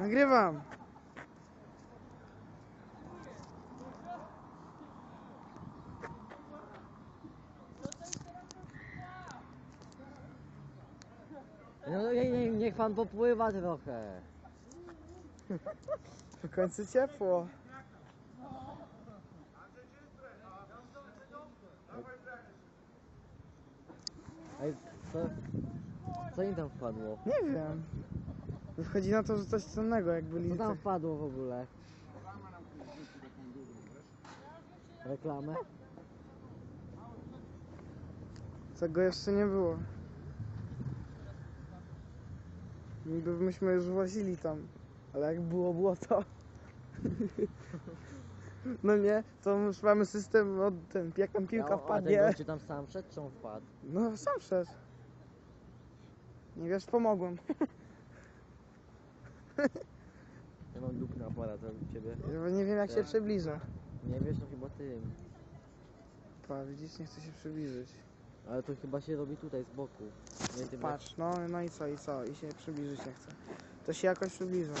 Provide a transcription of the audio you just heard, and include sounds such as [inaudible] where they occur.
Nagrywam. No nie, nie, niech pan popływa trochę. W końcu ciepło. Ej, co, co im tam wpadło? Nie wiem. Wychodzi na to, że coś cennego, jak byli Co tam wpadło w ogóle? Reklamę? Tego jeszcze nie było. Niby myśmy już włazili tam, ale jak było, było to. [laughs] No nie, to już mamy system od ten, jak tam piłka a, a wpadnie. gościu tam sam szedł, czy on wpadł? No sam szedł. Nie wiesz, pomogłem. [laughs] Ja mam dupny aparat u ciebie. Nie wiem jak się Tak. przybliża. Nie wiesz, no chyba tym. Pa, widzisz, nie chce się przybliżyć. Ale to chyba się robi tutaj z boku. Nie, ty Patrz, no, no i co, i co? I się przybliżyć nie chce. To się jakoś przybliża.